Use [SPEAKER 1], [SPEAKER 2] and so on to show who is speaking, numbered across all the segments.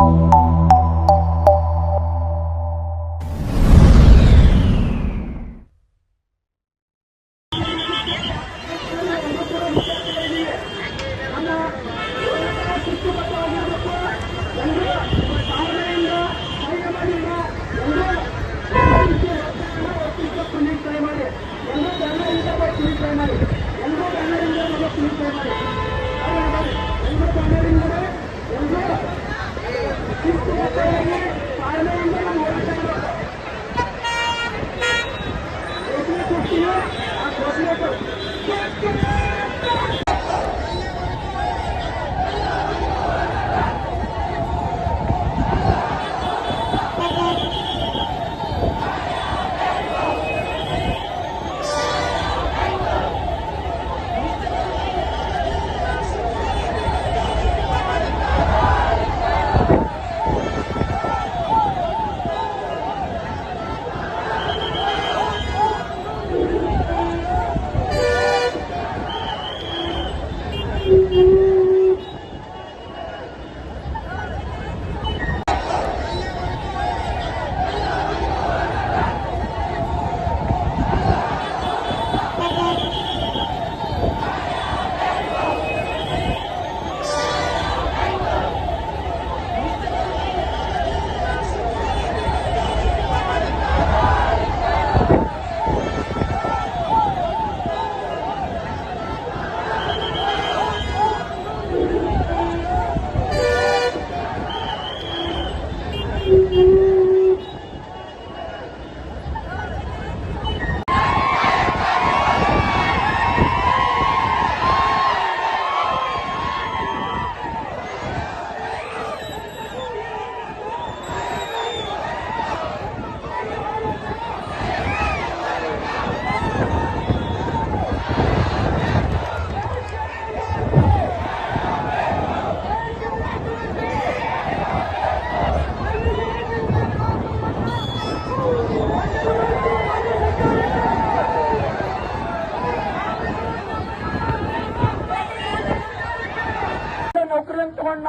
[SPEAKER 1] Thank you.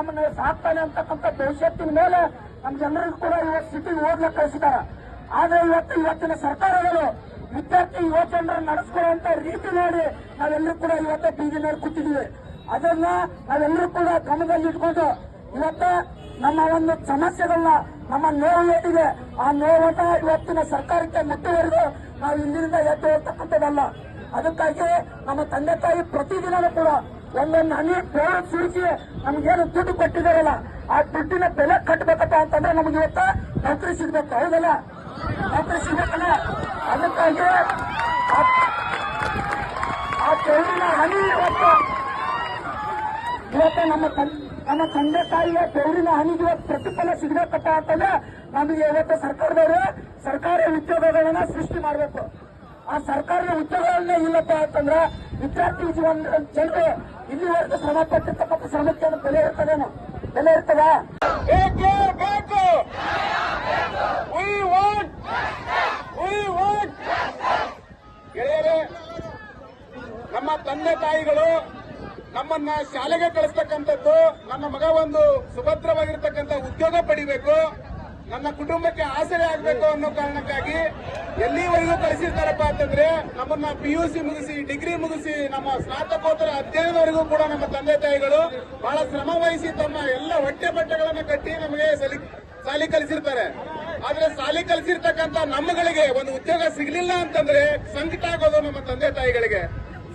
[SPEAKER 1] ನಮ್ಮನ್ನ ಸಾಕ್ತಾನೆ ಅಂತಕ್ಕಂಥ ಭವಿಷ್ಯತ್ತಿನ ಮೇಲೆ ನಮ್ಮ ಜನರಿಗೂ ಕೂಡ ಇವತ್ತು ಸಿಟಿಗೆ ಓದ್ಲಕ್ಕೆ ಕಳಿಸಿದಾರ ಆದ್ರೆ ಇವತ್ತು ಇವತ್ತಿನ ಸರ್ಕಾರಗಳು ವಿದ್ಯಾರ್ಥಿ ಯುವ ನಡೆಸ್ಕೊಳ್ಳುವಂತ ರೀತಿ ನೋಡಿ ನಾವೆಲ್ಲರೂ ಕೂಡ ಇವತ್ತು ಬೀದಿ ಮೇಲೆ ಕೂತಿದ್ದೀವಿ. ಅದನ್ನ ನಾವೆಲ್ಲರೂ ಕೂಡ ಗಮನದಲ್ಲಿ ಇಟ್ಕೊಂಡು ಇವತ್ತ ನಮ್ಮ ಒಂದು ಸಮಸ್ಯೆಗಳನ್ನ ನಮ್ಮ ನೋವು ಏನಿದೆ, ಆ ನೋವನ್ನ ಇವತ್ತಿನ ಸರ್ಕಾರಕ್ಕೆ ಮುಟ್ಟುವರೆಗೂ ನಾವು ಇಲ್ಲಿಂದ ಎದ್ದು ಹೋಗ್ತಕ್ಕಂಥದ್ದಲ್ಲ. ಅದಕ್ಕಾಗಿ ನಮ್ಮ ತಂದೆ ತಾಯಿ ಪ್ರತಿದಿನವೂ ಕೂಡ ಒಂದೊಂದು ಹನಿ ಪೇಳ ಸುರಿಸಿ ನಮ್ಗೇನು ದುಡ್ಡು ಕೊಟ್ಟಿದಾರಲ್ಲ ಆ ದುಡ್ಡಿನ ಬೆಲೆ ಕಟ್ಟಬೇಕಪ್ಪ ಅಂತಂದ್ರೆ ನಮ್ಗೆ ಇವತ್ತು ನೌಕರಿ ಸಿಗ್ಬೇಕು, ಹೌದಲ್ಲ? ನೌಕರಿ ಸಿಗ್ಬೇಕಲ್ಲ? ಅದಕ್ಕಾಗಿ ಆ- ಬೆಳ್ಳಿನ ಹನಿ ಇವತ್ತು ಇವತ್ತು ನಮ್ಮ ನಮ್ಮ ತಂದೆ ತಾಯಿಯ ಬೆವರಿನ ಹನಿಗೆ ಇವತ್ತು ಪ್ರತಿಫಲ ಸಿಗ್ಬೇಕಪ್ಪ ಅಂತಂದ್ರೆ ನಮಗೆ ಇವತ್ತು ಸರ್ಕಾರದವರು ಸರ್ಕಾರಿ ಉದ್ಯೋಗಗಳನ್ನ ಸೃಷ್ಟಿ ಮಾಡಬೇಕು. ಆ ಸರ್ಕಾರದ ಉದ್ಯೋಗಗಳನ್ನೇ ಇಲ್ಲಪ್ಪ ಅಂತಂದ್ರೆ ವಿದ್ಯಾರ್ಥಿ ಜೀವನ ಜನರು ಇಲ್ಲಿವರೆಗೂ ಶ್ರಮ ಪಟ್ಟಿರ್ತಕ್ಕಂಥ ಶ್ರಮಕ್ಕೆ ಬೆಲೆ ಇರ್ತದೇನು ಬೆಲೆ ಇರ್ತದ?
[SPEAKER 2] ನಮ್ಮ ತಂದೆ ತಾಯಿಗಳು ನಮ್ಮನ್ನ ಶಾಲೆಗೆ ಕಳಿಸ್ತಕ್ಕಂಥದ್ದು, ನಮ್ಮ ಮಗ ಒಂದು ಸುಭದ್ರವಾಗಿರ್ತಕ್ಕಂಥ ಉದ್ಯೋಗ ಪಡಿಬೇಕು. ನನ್ನ ಕುಟುಂಬಕ್ಕೆ ಆಸರೆ ಆಗಬೇಕು ಅನ್ನೋ ಕಾರಣಕ್ಕಾಗಿ ಎಲ್ಲಿವರೆಗೂ ಕಳಿಸಿರ್ತಾರಪ್ಪ ಅಂತಂದ್ರೆ ನಮ್ಮನ್ನ ಪಿ ಯು ಸಿ ಮುಗಿಸಿ ಡಿಗ್ರಿ ಮುಗಿಸಿ, ನಮ್ಮ ಸ್ನಾತಕೋತ್ತರ ಅಧ್ಯಯನವರೆಗೂ ಕೂಡ ನಮ್ಮ ತಂದೆ ತಾಯಿಗಳು ಬಹಳ ಶ್ರಮ ವಹಿಸಿ ತಮ್ಮ ಎಲ್ಲ ಹೊಟ್ಟೆ ಬಟ್ಟೆಗಳನ್ನು ಕಟ್ಟಿ ನಮಗೆ ಸಲಿ, ಸಾಲಿ ಕಲಿಸಿರ್ತಾರೆ. ಆದ್ರೆ ಸಾಲಿ ಕಲಿಸಿರ್ತಕ್ಕಂತ ನಮ್ಮಗಳಿಗೆ ಒಂದು ಉದ್ಯೋಗ ಸಿಗ್ಲಿಲ್ಲ ಅಂತಂದ್ರೆ ಸಂಕಟ ಆಗೋದು ನಮ್ಮ ತಂದೆ ತಾಯಿಗಳಿಗೆ.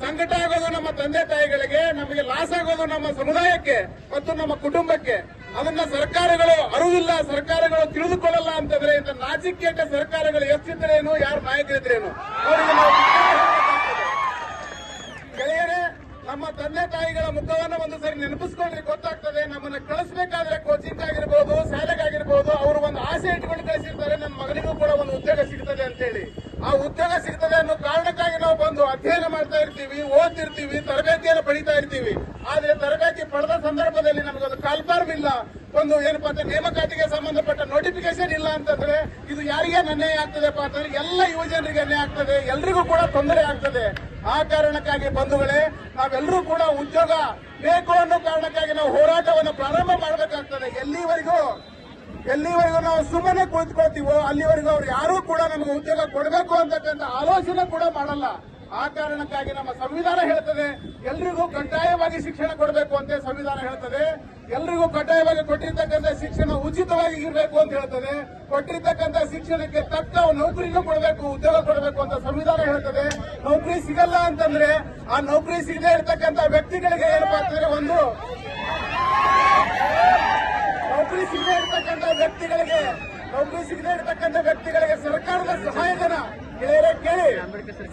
[SPEAKER 2] ಸಂಕಟ ಆಗೋದು ನಮ್ಮ ತಂದೆ ತಾಯಿಗಳಿಗೆ, ನಮಗೆ ಲಾಸ್ ಆಗೋದು ನಮ್ಮ ಸಮುದಾಯಕ್ಕೆ ಮತ್ತು ನಮ್ಮ ಕುಟುಂಬಕ್ಕೆ. ಅದನ್ನ ಸರ್ಕಾರಗಳು, ಅರಿವಿಲ್ಲ ಸರ್ಕಾರಗಳು ತಿಳಿದುಕೊಳ್ಳಲ್ಲ ಅಂತಂದ್ರೆ ಇಂಥ ನಾಚಿಕೆಟ್ಟ ಸರ್ಕಾರಗಳು ಎಷ್ಟಿದ್ರೇನು ಯಾರು ನಾಯಕರಿದ್ರೇನು ಗೆಳೆಯರೇ, ನಮ್ಮ ತಂದೆ ತಾಯಿಗಳ ಮುಖವನ್ನು ಒಂದು ಸರಿ ನೆನಪಿಸ್ಕೊಂಡ್ರೆ ಗೊತ್ತಾಗ್ತದೆ. ನಮ್ಮನ್ನ ಕಳಿಸ್ಬೇಕಾದ್ರೆ ಕೋಚಿಂಗ್ ಆಗಿರ್ಬೋದು ಶಾಲೆಗಾಗಿರ್ಬೋದು ಅವರು ಒಂದು ಆಸೆ ಇಟ್ಕೊಂಡು ಕಳಿಸಿರ್ತಾರೆ. ನನ್ನ ಮಗನಿಗೂ ಕೂಡ ಒಂದು ಉದ್ಯೋಗ ಸಿಗ್ತದೆ ಅಂತ ಹೇಳಿ. ಆ ಉದ್ಯೋಗ ಸಿಗ್ತದೆ ಅನ್ನೋ ಕಾರಣಕ್ಕಾಗಿ ನಾವು ಬಂದು ಅಧ್ಯಯನ ಮಾಡ್ತಾ ಇರ್ತೀವಿ, ಓದ್ತಿರ್ತೀವಿ ತರಬೇತಿಯನ್ನು ಪಡಿತಾ ಇರ್ತೀವಿ ಆದ್ರೆ ತರಬೇತಿ ಪಡೆದ ಸಂದರ್ಭದಲ್ಲಿ ನಮಗೊಂದು ಕಾಲ್ಫಾರ್ಮ್ ಇಲ್ಲ ಒಂದು ಏನಪ್ಪಾ ಅಂದ್ರೆ ನೇಮಕಾತಿಗೆ ಸಂಬಂಧಪಟ್ಟ ನೋಟಿಫಿಕೇಶನ್ ಇಲ್ಲ ಅಂತಂದ್ರೆ ಇದು ಯಾರಿಗೆ ಅನ್ಯಾಯ ಆಗ್ತದೆಪ್ಪ ಅಂತಂದ್ರೆ ಎಲ್ಲ ಯುವಜನರಿಗೆ ಅನ್ಯಾಯ ಆಗ್ತದೆ, ಎಲ್ರಿಗೂ ಕೂಡ ತೊಂದರೆ ಆಗ್ತದೆ. ಆ ಕಾರಣಕ್ಕಾಗಿ ಬಂಧುಗಳೇ, ನಾವೆಲ್ಲರೂ ಕೂಡ ಉದ್ಯೋಗ ಬೇಕು ಅನ್ನೋ ಕಾರಣಕ್ಕಾಗಿ ನಾವು ಹೋರಾಟವನ್ನು ಪ್ರಾರಂಭ ಮಾಡಬೇಕಾಗ್ತದೆ. ಎಲ್ಲಿವರೆಗೂ ಎಲ್ಲಿವರೆಗೂ ನಾವು ಸುಮ್ಮನೆ ಕುಳಿತುಕೊಳ್ತೀವೋ, ಅಲ್ಲಿವರೆಗೂ ಅವ್ರು ಯಾರೂ ಕೂಡ ನಮಗೆ ಉದ್ಯೋಗ ಕೊಡಬೇಕು ಅಂತಕ್ಕಂಥ ಆಲೋಚನೆ ಕೂಡ ಮಾಡಲ್ಲ. ಆ ಕಾರಣಕ್ಕಾಗಿ ನಮ್ಮ ಸಂವಿಧಾನ ಹೇಳ್ತದೆ, ಎಲ್ರಿಗೂ ಕಡ್ಡಾಯವಾಗಿ ಶಿಕ್ಷಣ ಕೊಡಬೇಕು ಅಂತ ಸಂವಿಧಾನ ಹೇಳ್ತದೆ. ಎಲ್ರಿಗೂ ಕಡ್ಡಾಯವಾಗಿ ಕೊಟ್ಟಿರ್ತಕ್ಕಂಥ ಶಿಕ್ಷಣ ಉಚಿತವಾಗಿ ಇರಬೇಕು ಅಂತ ಹೇಳ್ತದೆ. ಕೊಟ್ಟಿರ್ತಕ್ಕಂಥ ಶಿಕ್ಷಣಕ್ಕೆ ತಕ್ಕ ನೌಕರಿನೂ ಕೊಡಬೇಕು, ಉದ್ಯೋಗ ಕೊಡಬೇಕು ಅಂತ ಸಂವಿಧಾನ ಹೇಳ್ತದೆ. ನೌಕರಿ ಸಿಗಲ್ಲ ಅಂತಂದ್ರೆ ಆ ನೌಕರಿ ಸಿಗದೆ ಇರತಕ್ಕಂಥ ವ್ಯಕ್ತಿಗಳಿಗೆ ಏನಪ್ಪಾ ಅಂತಂದ್ರೆ ಒಂದು? ನೌಕರಿ ಸಿಗದೆ ಇರತಕ್ಕಂಥ ವ್ಯಕ್ತಿಗಳಿಗೆ, ನೌಕರಿ ಸಿಗದೆ ಇರತಕ್ಕಂಥ ವ್ಯಕ್ತಿಗಳಿಗೆ ಸರ್ಕಾರದ ಸಹಾಯಧನ. ಗೆಳೆಯರೇ ಕೇಳಿ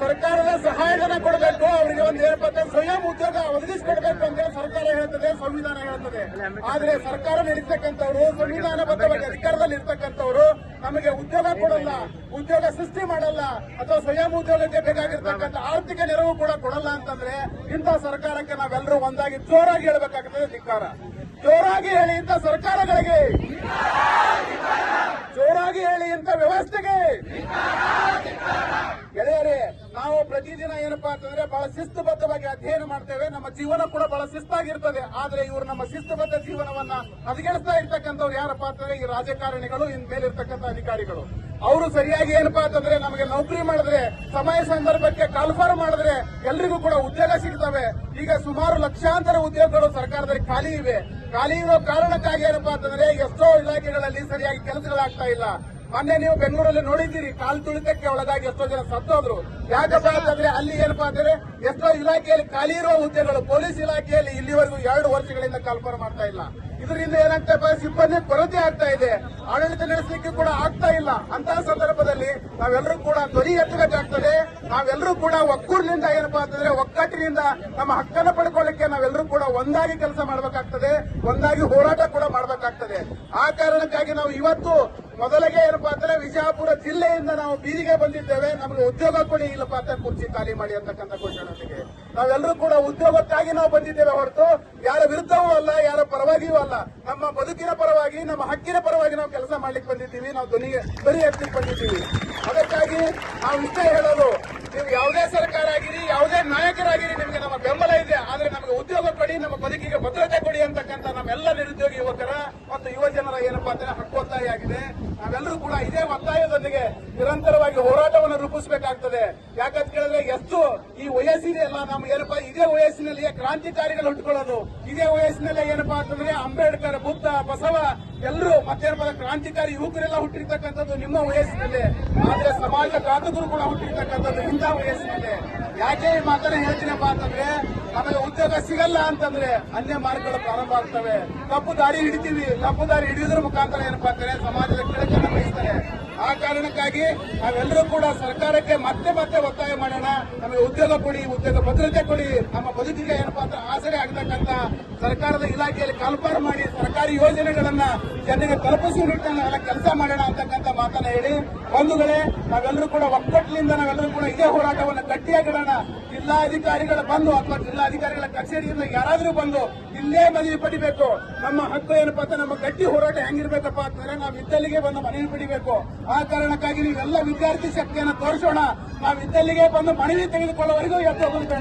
[SPEAKER 2] ಸರ್ಕಾರದ ಸಹಾಯಧನ ಕೊಡಬೇಕು. ಅವರಿಗೆ ಒಂದು ಏನಪ್ಪ ಸ್ವಯಂ ಉದ್ಯೋಗ ಒದಗಿಸಿಕೊಡ್ಬೇಕು ಅಂತ ಸರ್ಕಾರ ಹೇಳ್ತದೆ, ಸಂವಿಧಾನ ಹೇಳ್ತದೆ. ಆದ್ರೆ ಸರ್ಕಾರ ನಡೀತಕ್ಕಂಥವ್ರು, ಸಂವಿಧಾನಬದ್ಧವಾಗಿ ಅಧಿಕಾರದಲ್ಲಿ ಇರ್ತಕ್ಕಂಥವ್ರು ನಮಗೆ ಉದ್ಯೋಗ ಕೊಡಲ್ಲ, ಉದ್ಯೋಗ ಸೃಷ್ಟಿ ಮಾಡಲ್ಲ ಅಥವಾ ಸ್ವಯಂ ಉದ್ಯೋಗಕ್ಕೆ ಬೇಕಾಗಿರ್ತಕ್ಕಂಥ ಆರ್ಥಿಕ ನೆರವು ಕೂಡ ಕೊಡಲ್ಲ ಅಂತಂದ್ರೆ ಇಂಥ ಸರ್ಕಾರಕ್ಕೆ ನಾವೆಲ್ಲರೂ ಒಂದಾಗಿ ಜೋರಾಗಿ ಹೇಳ್ಬೇಕಾಗ್ತದೆ ಧಿಕ್ಕಾರ. ಜೋರಾಗಿ ಹೇಳಿ ಇಂಥ ಸರ್ಕಾರಗಳಿಗೆ. ಜೋರಾಗಿ ಹೇಳಿ ಇಂಥ ವ್ಯವಸ್ಥೆಗೆ. ಗೆಳೆಯರೇ, ನಾವು ಪ್ರತಿದಿನ ಏನಪ್ಪಾ ಅಂತಂದ್ರೆ ಬಹಳ ಶಿಸ್ತುಬದ್ಧವಾಗಿ ಅಧ್ಯಯನ ಮಾಡ್ತೇವೆ. ನಮ್ಮ ಜೀವನ ಕೂಡ ಬಹಳ ಶಿಸ್ತಾಗಿರ್ತದೆ. ಆದ್ರೆ ಇವರು ನಮ್ಮ ಶಿಸ್ತುಬದ್ಧ ಜೀವನವನ್ನ ಹದಗೆಡಿಸ್ತಾ ಇರ್ತಕ್ಕಂಥವ್ರು ಯಾರಪ್ಪ ಅಂತಂದ್ರೆ ಈ ರಾಜಕಾರಣಿಗಳು, ಇನ್ ಮೇಲಿರ್ತಕ್ಕಂಥ ಅಧಿಕಾರಿಗಳು. ಅವರು ಸರಿಯಾಗಿ ಏನಪ್ಪಾ ಅಂತಂದ್ರೆ ನಮಗೆ ನೌಕರಿ ಮಾಡಿದ್ರೆ, ಸಮಯ ಸಂದರ್ಭಕ್ಕೆ ಕಾಲ್ಫಾರ್ ಮಾಡಿದ್ರೆ ಎಲ್ರಿಗೂ ಕೂಡ ಉದ್ಯೋಗ ಸಿಗ್ತವೆ. ಈಗ ಸುಮಾರು ಲಕ್ಷಾಂತರ ಉದ್ಯೋಗಗಳು ಸರ್ಕಾರದಲ್ಲಿ ಖಾಲಿ ಇವೆ. ಖಾಲಿ ಇರೋ ಕಾರಣಕ್ಕಾಗಿ ಏನಪ್ಪಾ ಅಂತಂದ್ರೆ ಎಷ್ಟೋ ಇಲಾಖೆಗಳಲ್ಲಿ ಸರಿಯಾಗಿ ಕೆಲಸಗಳಾಗ್ತಾ ಇಲ್ಲ. ಮೊನ್ನೆ ನೀವು ಬೆಂಗಳೂರಲ್ಲಿ ನೋಡಿದ್ದೀರಿ, ಕಾಲು ತುಳಿತಕ್ಕೆ ಒಳಗಾಗಿ ಎಷ್ಟೋ ಜನ ಸತ್ತೋದ್ರು. ಯಾಕಪ್ಪ ಅಂತಂದ್ರೆ ಅಲ್ಲಿ ಏನಪ್ಪಾ ಅಂದ್ರೆ ಎಷ್ಟೋ ಇಲಾಖೆಯಲ್ಲಿ ಖಾಲಿ ಇರುವ ಹುದ್ದೆಗಳು ಪೊಲೀಸ್ ಇಲಾಖೆಯಲ್ಲಿ ಇಲ್ಲಿವರೆಗೂ ಎರಡು ವರ್ಷಗಳಿಂದ ಕಾಲ್ಫಾರ್ ಮಾಡ್ತಾ ಇಲ್ಲ. ಇದರಿಂದ ಏನಾಗ್ತಾ ಸಿಬ್ಬಂದಿ ಕೊರತೆ ಆಗ್ತಾ ಇದೆ. ಆಡಳಿತ ನಡೆಸಲಿಕ್ಕೆ ಕೂಡ ಆಗ್ತಾ ಇಲ್ಲ. ಅಂತಹ ಸಂದರ್ಭದಲ್ಲಿ ನಾವೆಲ್ಲರೂ ಕೂಡ ಧ್ವನಿ ಎತ್ತಬೇಕಾಗ್ತದೆ ನಾವೆಲ್ಲರೂ ಕೂಡ ಒಕ್ಕೂರಿನಿಂದ ಏನಪ್ಪಾ ಅಂತಂದ್ರೆ ಒಕ್ಕಟ್ಟಿನಿಂದ ನಮ್ಮ ಹಕ್ಕನ್ನು ಪಡ್ಕೊಳ್ಳಿಕ್ಕೆ ನಾವೆಲ್ಲರೂ ಕೂಡ ಒಂದಾಗಿ ಕೆಲಸ ಮಾಡಬೇಕಾಗ್ತದೆ. ಒಂದಾಗಿ ಹೋರಾಟ ಕೂಡ ಮಾಡಬೇಕಾಗ್ತದೆ. ಆ ಕಾರಣಕ್ಕಾಗಿ ನಾವು ಇವತ್ತು ಮೊದಲಿಗೆ ಏನಪ್ಪಾ ಅಂದ್ರೆ ವಿಜಯಪುರ ಜಿಲ್ಲೆಯಿಂದ ನಾವು ಬೀದಿಗೆ ಬಂದಿದ್ದೇವೆ. ನಮಗೆ ಉದ್ಯೋಗ ಕೊಡಿ ಇಲ್ಲಪ್ಪ ಅಂತ ಕುರ್ಚಿ ಖಾಲಿ ಮಾಡಿ ಅಂತಕ್ಕಂಥ ಘೋಷಣೆಗೆ ನಾವೆಲ್ಲರೂ ಕೂಡ ಉದ್ಯೋಗಕ್ಕಾಗಿ ನಾವು ಬಂದಿದ್ದೇವೆ ಹೊರತು ಯಾರ ವಿರುದ್ಧವೂ ಅಲ್ಲ, ಯಾರ ಪರವಾಗಿಯೂ ಅಲ್ಲ. ನಮ್ಮ ಬದುಕಿನ ಪರವಾಗಿ, ನಮ್ಮ ಹಕ್ಕಿನ ಪರವಾಗಿ ನಾವು ಕೆಲಸ ಮಾಡ್ಲಿಕ್ಕೆ ಬಂದಿದ್ದೀವಿ. ನಾವು ಧ್ವನಿಗೆ ಧ್ವನಿ ಎತ್ತಲಿಕ್ಕೆ ಬಂದಿದ್ದೀವಿ. ಅದಕ್ಕಾಗಿ ನಾವು ಇಷ್ಟೇ ಹೇಳೋದು ನೀವು ಯಾವುದೇ ಸರ್ಕಾರ ಆಗಿರಿ ಯಾವುದೇ ನಾಯಕರಾಗಿರಿ, ನಿಮಗೆ ನಮ್ಮ ಬೆಂಬಲ ಇದೆ. ಆದ್ರೆ ನಮಗೆ ಉದ್ಯೋಗ ಕೊಡಿ, ನಮ್ಮ ಬದುಕಿಗೆ ಭದ್ರತೆ ಕೊಡಿ ಅಂತಕ್ಕಂಥ ನಮ್ಮೆಲ್ಲ ನಿರುದ್ಯೋಗಿ ಯುವಕರ ಮತ್ತು ಯುವ ಜನರ ಏನಪ್ಪಾ ಅಂದ್ರೆ ಹಕ್ಕು ಆಗಿದೆ. ನಾವೆಲ್ಲರೂ ಕೂಡ ಇದೇ ಒತ್ತಾಯದೊಂದಿಗೆ ನಿರಂತರವಾಗಿ ಹೋರಾಟವನ್ನು ರೂಪಿಸಬೇಕಾಗ್ತದೆ. ಯಾಕಂತ ಕೇಳಿದ್ರೆ ಎಷ್ಟು ಈ ವಯಸ್ಸಿದೆಯಲ್ಲ ನಮ್ಗೆ ಏನಪ್ಪಾ, ಇದೇ ವಯಸ್ಸಿನಲ್ಲಿಯೇ ಕ್ರಾಂತಿಕಾರಿಗಳು ಹುಟ್ಟುಕೊಳ್ಳೋದು. ಇದೇ ವಯಸ್ಸಿನಲ್ಲೇ ಏನಪ್ಪಾ ಅಂತಂದ್ರೆ ಅಂಬೇಡ್ಕರ್, ಬುದ್ಧ, ಬಸವ ಎಲ್ಲರೂ ಅಂದ್ರೆ ಕ್ರಾಂತಿಕಾರಿ ಯುವಕರೆಲ್ಲ ಹುಟ್ಟಿರ್ತಕ್ಕಂಥದ್ದು ನಿಮ್ಮ ವಯಸ್ಸಿನಲ್ಲಿ, ಆದ್ರೆ ಸಮಾಜ ಘಾತಕರು ಕೂಡ ಹುಟ್ಟಿರ್ತಕ್ಕಂಥದ್ದು ಇಂಥ ವಯಸ್ಸಿನಲ್ಲಿ. ಯಾಕೆ ಈ ಮಾತನ್ನ ಹೇಳ್ತೀನಪ್ಪ ಅಂತಂದ್ರೆ, ನಮಗೆ ಉದ್ಯೋಗ ಸಿಗಲ್ಲ ಅಂತಂದ್ರೆ ಅನ್ಯ ಮಾರ್ಗಗಳು ಪ್ರಾರಂಭ ಆಗ್ತವೆ. ತಪ್ಪು ದಾರಿ ಹಿಡಿತೀವಿ, ತಪ್ಪು ದಾರಿ ಹಿಡಿಯೋದ್ರ ಮುಖಾಂತರ ಏನಪ್ಪಾ ಅಂತಂದ್ರೆ ಸಮಾಜದ ಕೆಳಕನ್ನು ಬಯಸ್ತಾರೆ. ಆ ಕಾರಣಕ್ಕಾಗಿ ನಾವೆಲ್ಲರೂ ಕೂಡ ಸರ್ಕಾರಕ್ಕೆ ಮತ್ತೆ ಮತ್ತೆ ಒತ್ತಾಯ ಮಾಡೋಣ. ನಮಗೆ ಉದ್ಯೋಗ ಕೊಡಿ, ಉದ್ಯೋಗ ಭದ್ರತೆ ಕೊಡಿ. ನಮ್ಮ ಬದುಕಿಗೆ ಏನಪ್ಪಾ ಅಂತ ಆಸರೆ ಆಗ್ತಕ್ಕಂತ ಸರ್ಕಾರದ ಇಲಾಖೆಯಲ್ಲಿ ಕಲ್ಪಾರ ಮಾಡಿ ಸರ್ಕಾರಿ ಯೋಜನೆಗಳನ್ನ ಜನರಿಗೆ ತಲುಪಿಸುವ ನಿಟ್ಟಿನಲ್ಲಿ ಕೆಲಸ ಮಾಡೋಣ ಅಂತಕ್ಕಂಥ ಮಾತನ್ನ ಹೇಳಿ. ಬಂಧುಗಳೇ ನಾವೆಲ್ಲರೂ ಕೂಡ ಒಕ್ಕಟ್ಟಿನಿಂದ ನಾವೆಲ್ಲರೂ ಕೂಡ ಇದೇ ಹೋರಾಟವನ್ನು ಗಟ್ಟಿಯಾಗಿಡೋಣ ಜಿಲ್ಲಾಧಿಕಾರಿಗಳ ಬಂದು ಅಥವಾ ಜಿಲ್ಲಾಧಿಕಾರಿಗಳ ಕಚೇರಿಯಿಂದ ಯಾರಾದರೂ ಬಂದು ಇಲ್ಲೇ ಮನವಿ ಪಡಿಬೇಕು. ನಮ್ಮ ಹಕ್ಕು ಏನಪ್ಪಾ ಅಂತ ನಮ್ಮ ಗಟ್ಟಿ ಹೋರಾಟ ಹೆಂಗಿರ್ಬೇಕಪ್ಪ ಅಂತಂದ್ರೆ ನಾವು ಇದ್ದಲ್ಲಿಗೆ ಬಂದು ಮನವಿ ಪಡಿಬೇಕು. ಆ ಕಾರಣಕ್ಕಾಗಿ ನೀವೆಲ್ಲ ವಿದ್ಯಾರ್ಥಿ ಶಕ್ತಿಯನ್ನು ತೋರಿಸೋಣ. ನಾವು ಇದ್ದಲ್ಲಿಗೆ ಬಂದು ಮನವಿ ತೆಗೆದುಕೊಳ್ಳುವವರೆಗೂ ಎದ್ದು ಒಂದು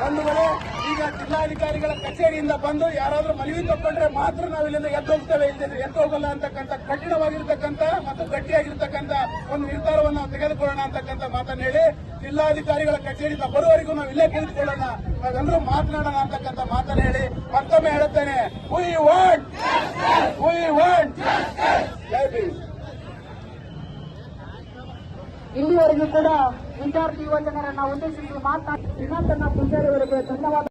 [SPEAKER 2] ಬಂಧುಗಳೇ ಈಗ ಜಿಲ್ಲಾಧಿಕಾರಿಗಳ ಕಚೇರಿಯಿಂದ ಬಂದು ಯಾರಾದರೂ ಮನವಿ ತಗೊಂಡ್ರೆ ಮಾತ್ರ ನಾವು ಇಲ್ಲಿಂದ ಎದ್ದೋಗ್ತೇವೆ ಇಲ್ಲದಿದ್ರೆ ಎದ್ದು ಹೋಗಲ್ಲ ಅಂತಕ್ಕಂಥ ಕಠಿಣವಾಗಿರ್ತಕ್ಕಂಥ ಮತ್ತು ಗಟ್ಟಿಯಾಗಿರ್ತಕ್ಕಂಥ ಒಂದು ನಿರ್ಧಾರವನ್ನು ನಾವು ತೆಗೆದುಕೊಳ್ಳೋಣ ಅಂತಕ್ಕಂಥ ಮಾತನ್ನು ಹೇಳಿ ಜಿಲ್ಲಾಧಿಕಾರಿಗಳ ಕಚೇರಿಯಿಂದ ಬರುವವರೆಗೂ ನಾವು ಇಲ್ಲೇ ಕೇಳಿಕೊಳ್ಳೋಣ ನಾವೆಲ್ಲರೂ ಮಾತನಾಡೋಣ ಅಂತಕ್ಕಂಥ ಮಾತನ್ನು ಹೇಳಿ ಮತ್ತೊಮ್ಮೆ ಹೇಳುತ್ತೇನೆ. ವಿ ವಾಟ್ ವಿ ವಾಂಟ್ ಜೈ
[SPEAKER 1] ಇಲ್ಲಿವರೆಗೂ ಕೂಡ ವಿದ್ಯಾರ್ಥಿ ಯುವಜನರನ್ನ ಉದ್ದೇಶಿಸಿ ಮಾತನಾಡಿ ಶ್ರೀನಾಥಣ್ಣ ಪೂಜಾರಿ ಅವರಿಗೆ ಧನ್ಯವಾದ.